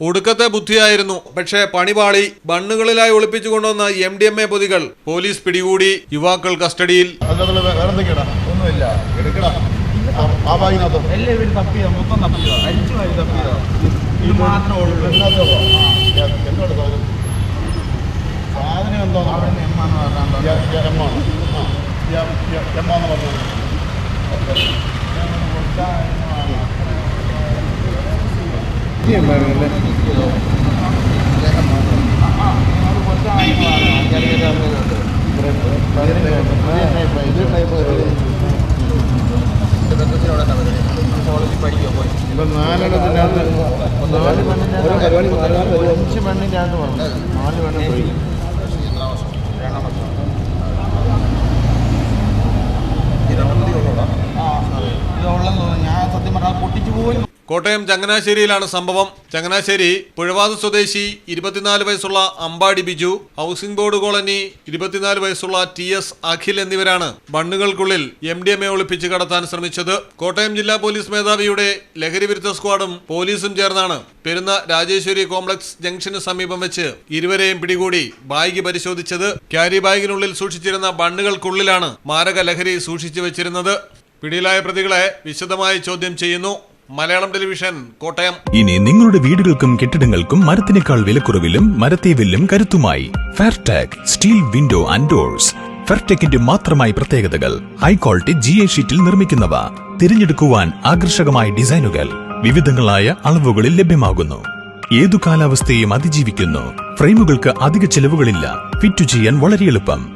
ഒടുക്കത്തെ ബുദ്ധിയായിരുന്നു. പക്ഷേ പണിപാളി ബണ്ണുകളിലായി ഒളിപ്പിച്ചു കൊണ്ടുവന്ന എം ഡി എം എ പൊതികൾ പോലീസ് പിടികൂടി യുവാക്കൾ കസ്റ്റഡിയിൽ. സാധനം എന്തോ എം ആണ് ആ. ഇപ്പൊ നാലെണ്ണത്തിനകത്ത് നാല് പെണ്ണിന്റെ അഞ്ച് മണ്ണിന്റെ അകത്ത് പറഞ്ഞു നാല് പോയി സത്യം പറഞ്ഞാൽ കോട്ടയം ചങ്ങനാശ്ശേരിയിലാണ് സംഭവം. ചങ്ങനാശ്ശേരി പുഴവാത് സ്വദേശി ഇരുപത്തിനാല് വയസ്സുള്ള Ambadi Biju housing board colony ഇരുപത്തിനാല് വയസ്സുള്ള ടി എസ് അഖിൽ എന്നിവരാണ് ബണ്ണുകൾക്കുള്ളിൽ എം ഡി എം എ ഒളിപ്പിച്ച് കടത്താൻ ശ്രമിച്ചത്. കോട്ടയം ജില്ലാ പോലീസ് മേധാവിയുടെ ലഹരി വിരുദ്ധ സ്ക്വാഡും പോലീസും ചേർന്നാണ്. പെരുന്ന രാജേശ്വരി കോംപ്ലക്സ് ജംഗ്ഷന് സമീപം വെച്ച് ഇരുവരെയും പിടികൂടി ബാഗ് പരിശോധിച്ചത്. ക്യാരി ബാഗിനുള്ളിൽ സൂക്ഷിച്ചിരുന്ന ബണ്ണുകൾക്കുള്ളിലാണ് മാരക ലഹരി സൂക്ഷിച്ചു വെച്ചിരുന്നത്. പിടിയിലായ പ്രതികളെ വിശദമായി ചോദ്യം ചെയ്യുന്നു. മലയാളം ടെലിവിഷൻ കോട്ടയം. ഇനി നിങ്ങളുടെ വീടുകൾക്കും കെട്ടിടങ്ങൾക്കും മരത്തിനേക്കാൾ വിലക്കുറവിലും മരത്തെ വില്ലും കരുത്തുമായി Fairtag steel window and doors. ഫെർടെക്കിന്റെ മാത്രമായി പ്രത്യേകതകൾ ഹൈ ക്വാളിറ്റി ജി എ ഷീറ്റിൽ നിർമ്മിക്കുന്നവ. തിരഞ്ഞെടുക്കുവാൻ ആകർഷകമായ ഡിസൈനുകൾ വിവിധങ്ങളായ അളവുകളിൽ ലഭ്യമാകുന്നു. ഏതു കാലാവസ്ഥയും അതിജീവിക്കുന്നു. ഫ്രെയിമുകൾക്ക് അധിക ചെലവുകളില്ല. ഫിറ്റ് ചെയ്യാൻ വളരെ എളുപ്പം.